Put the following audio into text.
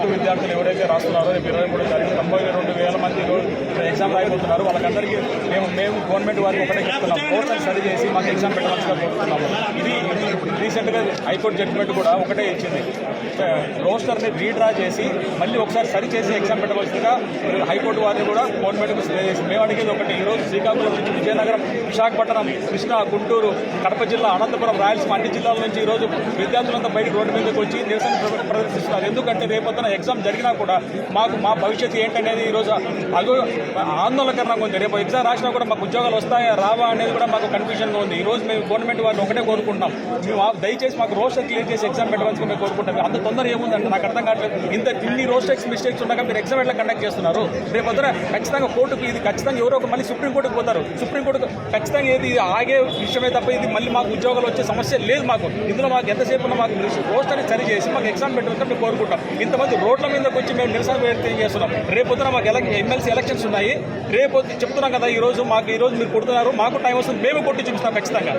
Two విద్యార్థులు ఎవరైతే రాస్తున్నారో రేపు ఇరవై మూడు తారీఖు తొంభై రెండు వేల మంది ఎగ్జామ్ రాయబోతున్నారు. వాళ్ళకందరికీ మేము మేము గవర్నమెంట్ వారికి ఒకటే చెప్తున్నాం. కోర్సులు సరి చేసి మాకు ఎగ్జామ్ పెట్టవలసిన కోరుతున్నాము. ఇది రీసెంట్గా హైకోర్టు జడ్జిమెంట్ కూడా ఒకటే ఇచ్చింది. రోస్టర్ని రీడ్రా చేసి మళ్ళీ ఒకసారి సరి చేసి ఎగ్జామ్ పెట్టవలసిందిగా హైకోర్టు వారిని కూడా గవర్నమెంట్కు స్టే చేసి మేము అడిగేది ఒకటి ఈరోజు శ్రీకాకుళం నుంచి విజయనగరం విశాఖపట్నం కృష్ణా గుంటూరు కడప జిల్లా అనంతపురం రాయలసీమ అన్ని జిల్లాల నుంచి ఈరోజు విద్యార్థులంతా బయటకు రోడ్డు మీదకి వచ్చి నిరసన ప్రదర్శిస్తున్నారు. ఎందుకంటే రేపొద్దున ఎగ్జామ్ జరిగినా కూడా మాకు మా భవిష్యత్తు ఏంటనేది ఈరోజు అగు ఆందోళనకరంగా ఉంది. రేపు ఎగ్జామ్ రాసినా కూడా మాకు ఉద్యోగాలు వస్తాయా రావా అనేది కూడా మాకు కన్ఫ్యూజన్గా ఉంది. ఈ రోజు మేము గవర్నమెంట్ వారిని ఒకటే కోరుకుంటున్నాం. దయచేసి మాకు రోస్టర్ క్లియర్ చేసి ఎగ్జామ్ పెట్టవలసిందిగా మేము కోరుకుంటాం. అంత తొందర ఏముందంటే నాకు అర్థం కావట్లేదు. ఇంత ఇన్ని రోస్టెక్స్ మిస్టేక్స్ ఉండగా మీరు ఎగ్జామ్ ఎట్లా కండక్ట్ చేస్తున్నారు? రేపు పొద్దున ఖచ్చితంగా కోర్టుకు ఇది ఖచ్చితంగా ఎవరో ఒక మళ్ళీ సుప్రీంకోర్టుకు పోతారు. సుప్రీంకోర్టు ఖచ్చితంగా ఇది ఆగే విషయమే తప్ప ఇది మళ్ళీ మాకు ఉద్యోగాలు వచ్చే సమస్య లేదు మాకు. ఇందులో మాకు ఎంతసేపు ఉన్నా మాకు రోస్టర్ని సరి చేసి మాకు ఎగ్జామ్ పెట్టాలని మేము కోరుకుంటాం. ఇంతమంది రోడ్ల మీదకి వచ్చి మేము నిరసన వ్యక్తం చేస్తున్నాం? రేపు పొద్దున మాకు ఎమ్మెల్సీ ఎలక్షన్స్ ఉన్నాయి. రేపు చెప్తున్నాం కదా ఈ రోజు మాకు ఈ రోజు మీరు కొడుతున్నారు. మాకు టైం వస్తుంది. మేము కొట్టి చూపిస్తాం ఖచ్చితంగా.